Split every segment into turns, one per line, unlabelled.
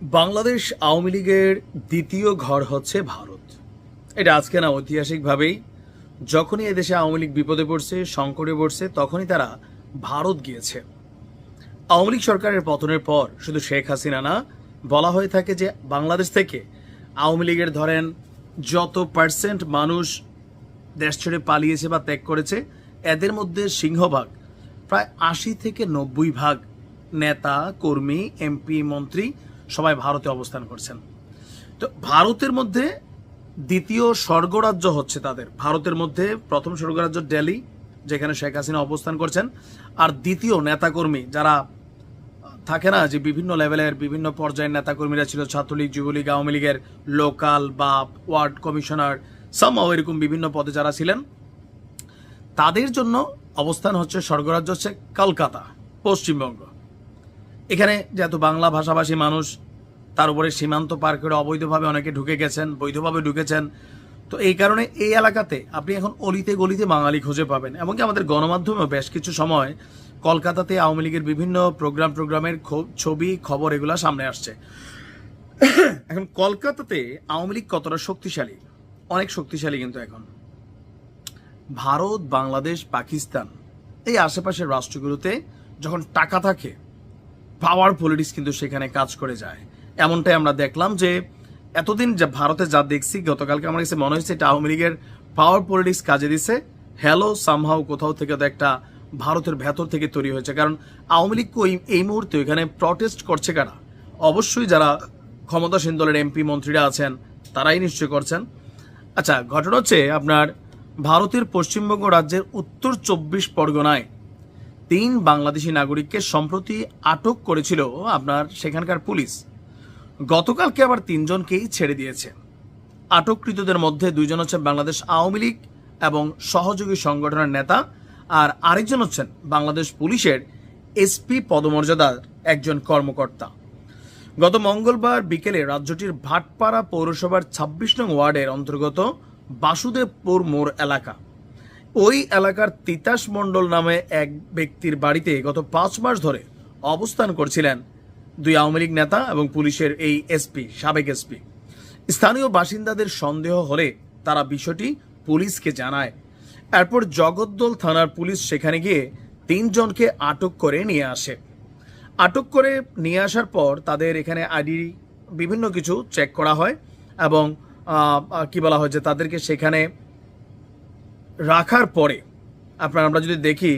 বাংলাদেশ আওয়ামী লীগের দ্বিতীয় ঘর হচ্ছে ভারত। এটা আজকে না ঐতিহাসিকভাবেই, যখনই এদেশে আওয়ামী লীগ বিপদে পড়ছে, সংকটে পড়ছে, তখনই তারা ভারত গিয়েছে। আওয়ামী লীগ সরকারের পতনের পর শুধু শেখ হাসিনা না, বলা হয়ে থাকে যে বাংলাদেশ থেকে আওয়ামী লীগের ধরেন যত পার্সেন্ট মানুষ দেশ ছেড়ে পালিয়েছে বা ত্যাগ করেছে, এদের মধ্যে সিংহভাগ, প্রায় আশি থেকে নব্বই ভাগ নেতা, কর্মী, এমপি, মন্ত্রী সবাই ভারতে অবস্থান করছেন। তো ভারতের মধ্যে দ্বিতীয় স্বর্গরাজ্য হচ্ছে তাদের। ভারতের মধ্যে প্রথম স্বর্গরাজ্য দিল্লি যেখানে শেখ হাসিনা অবস্থান করছেন। আর দ্বিতীয় নেতাকর্মী যারা থাকে না, যে বিভিন্ন লেভেলের বিভিন্ন পর্যায়ের নেতাকর্মীরা ছিল, ছাত্রলীগ, যুবলীগ, আওয়ামী লীগের লোকাল বা ওয়ার্ড কমিশনার সামাও এরকম বিভিন্ন পদে যারা ছিলেন, তাদের জন্য অবস্থান হচ্ছে স্বর্গরাজ্য হচ্ছে কলকাতা, পশ্চিমবঙ্গ। এখানে যেহেতু বাংলা ভাষাভাষী মানুষ তার উপরে সীমান্ত পার করে অবৈধভাবে অনেকে ঢুকে গেছেন, বৈধভাবে ঢুকেছেন। তো এই কারণে এই এলাকাতে আপনি এখন অলিতে গলিতে বাঙালি খুঁজে পাবেন। এমনকি আমাদের গণমাধ্যমেও বেশ কিছু সময় কলকাতাতে আওয়ামী লীগের বিভিন্ন প্রোগ্রাম, প্রোগ্রামের ছবি, খবর এগুলো সামনে আসছে। এখন কলকাতাতে আওয়ামী লীগ কতটা শক্তিশালী? অনেক শক্তিশালী কিন্তু এখন। ভারত, বাংলাদেশ, পাকিস্তান এই আশেপাশের রাষ্ট্রগুলোতে যখন টাকা থাকে পাওয়ার পলিটিক্স কিন্তু সেখানে কাজ করে যায়। এমনটাই আমরা দেখলাম যে এতদিন যা ভারতে যা দেখছি, গতকালকে আমার কাছে মনে হয়েছে এটা আওয়ামী লীগের পাওয়ার পলিটিক্স কাজে দিছে। হ্যালো সামহাও কোথাও থেকে তো একটা ভারতের ভেতর থেকে তৈরি হয়েছে। কারণ আওয়ামী লীগ এই মুহূর্তে এখানে প্রটেস্ট করছে কারা? অবশ্যই যারা ক্ষমতাসীন দলের এমপি মন্ত্রীরা আছেন, তারাই নিশ্চয় করছেন। আচ্ছা ঘটনা হচ্ছে আপনার ভারতের পশ্চিমবঙ্গ রাজ্যের উত্তর চব্বিশ পরগনায় তিন বাংলাদেশি নাগরিককে সম্প্রতি আটক করেছিল আপনার সেখানকার পুলিশ। গতকালকে আবার তিনজনকেই ছেড়ে দিয়েছে। আটককৃতদের মধ্যে দুইজন হচ্ছেন বাংলাদেশ আওয়ামী লীগ এবং সহযোগী সংগঠনের নেতা আর আরেকজন হচ্ছেন বাংলাদেশ পুলিশের এসপি পদমর্যাদার একজন কর্মকর্তা। গত মঙ্গলবার বিকেলে রাজ্যটির ভাটপাড়া পৌরসভার ছাব্বিশ নং ওয়ার্ডের অন্তর্গত বাসুদেবপুর মোড় এলাকা। ওই এলাকার তিতাস মণ্ডল নামে এক ব্যক্তির বাড়িতে গত পাঁচ মাস ধরে অবস্থান করছিলেন দুই আওয়ামী লীগ নেতা এবং পুলিশের এই এসপি, সাবেক এসপি। স্থানীয় বাসিন্দাদের সন্দেহ হলে তারা বিষয়টি পুলিশকে জানায়। এরপর জগদ্দল থানার পুলিশ সেখানে গিয়ে তিনজনকে আটক করে নিয়ে আসে। আটক করে নিয়ে আসার পর তাদের এখানে আইডি, বিভিন্ন কিছু চেক করা হয় এবং কি বলা হয় যে তাদেরকে সেখানে রাখার পরে আপনার আমরা যদি দেখি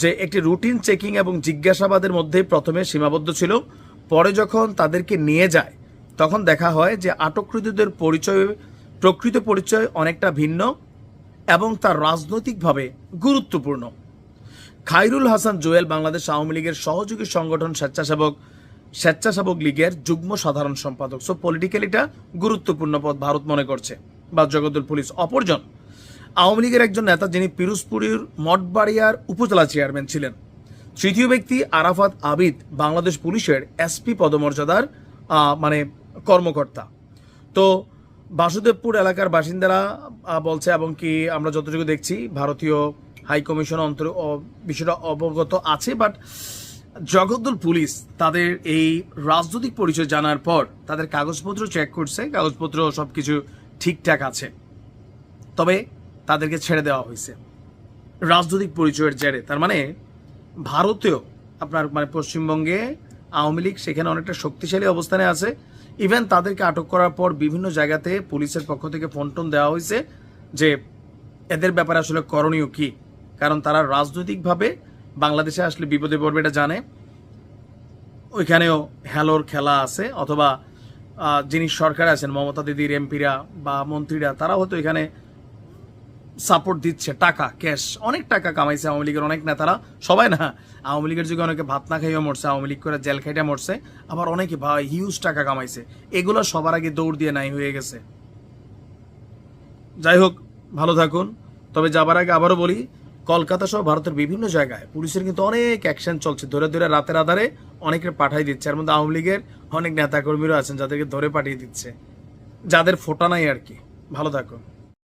যে একটি রুটিন চেকিং এবং জিজ্ঞাসাবাদের মধ্যে প্রথমে সীমাবদ্ধ ছিল। পরে যখন তাদেরকে নিয়ে যায়, তখন দেখা হয় যে আটককৃতদের পরিচয়, প্রকৃত পরিচয় অনেকটা ভিন্ন এবং তার রাজনৈতিকভাবে গুরুত্বপূর্ণ। খাইরুল হাসান জুয়েল বাংলাদেশ আওয়ামী লীগের সহযোগী সংগঠন স্বেচ্ছাসেবক স্বেচ্ছাসেবক লীগের যুগ্ম সাধারণ সম্পাদক। সো পলিটিক্যাল এটা গুরুত্বপূর্ণ পদ ভারত মনে করছে বা জগদ্দল পুলিশ। অপরজন, আওয়ামী লীগের একজন নেতা যিনি পিরোজপুরের মঠবাড়িয়ার উপজেলা চেয়ারম্যান ছিলেন। তৃতীয় ব্যক্তি আরাফাত আবিদ, বাংলাদেশ পুলিশের এসপি পদমর্যাদার মানে কর্মকর্তা। তো বাসুদেবপুর এলাকার বাসিন্দারা বলছে এবং কি আমরা যতটুকু দেখছি, ভারতীয় হাই কমিশন অন্তর বিষয়টা অবগত আছে, বাট জগদ্দল পুলিশ তাদের এই রাজনৈতিক পরিচয় জানার পর তাদের কাগজপত্র চেক করছে, কাগজপত্র সব কিছু ঠিকঠাক আছে। তবে তাদেরকে ছেড়ে দেওয়া হয়েছে। রাজনৈতিক পরিচয়ের জেরে, তার মানে ভারতেও আপনার মানে পশ্চিমবঙ্গে আওয়ামী লীগ সেখানে অনেকটা শক্তিশালী অবস্থানে আছে। ইভেন তাদেরকে আটক করার পর বিভিন্ন জায়গাতে পুলিশের পক্ষ থেকে ফোন টোন দেওয়া হয়েছে যে এদের ব্যাপারে আসলে করণীয় কি? কারণ তারা রাজনৈতিকভাবে বাংলাদেশে আসলে বিপদে পড়বে এটা জানে। ওইখানেও হ্যালোর খেলা আছে অথবা যিনি সরকারে আছেন, মমতা দিদির এমপিরা বা মন্ত্রীরা, তারা হয়তো এখানে সাপোর্ট দিচ্ছে, টাকা ক্যাশ অনেক টাকা কামাইছে আওয়ামী লীগের অনেক নেতারা। সবাই না, আওয়ামী লীগের যুগে অনেকে ভাত না খাইও মরছে, আওয়ামী লীগ করে জেল খাইটা মরছে, আবার অনেকে ভাই হিউজ টাকা কামাইছে। এগুলো সবার আগে দৌড় দিয়ে নাই হয়ে গেছে। যাই হোক, ভালো থাকুন। তবে যাবার আগে আবারও বলি, কলকাতা সহ ভারতের বিভিন্ন জায়গায় পুলিশের কিন্তু অনেক অ্যাকশন চলছে। ধরে ধরে রাতের আধারে অনেকের পাঠাই দিচ্ছে। এর মধ্যে আওয়ামী লীগের অনেক নেতাকর্মীরা আছেন, যাদেরকে ধরে পাঠিয়ে দিচ্ছে। যাদের ফোটা নাই আর কি। ভালো থাকুন।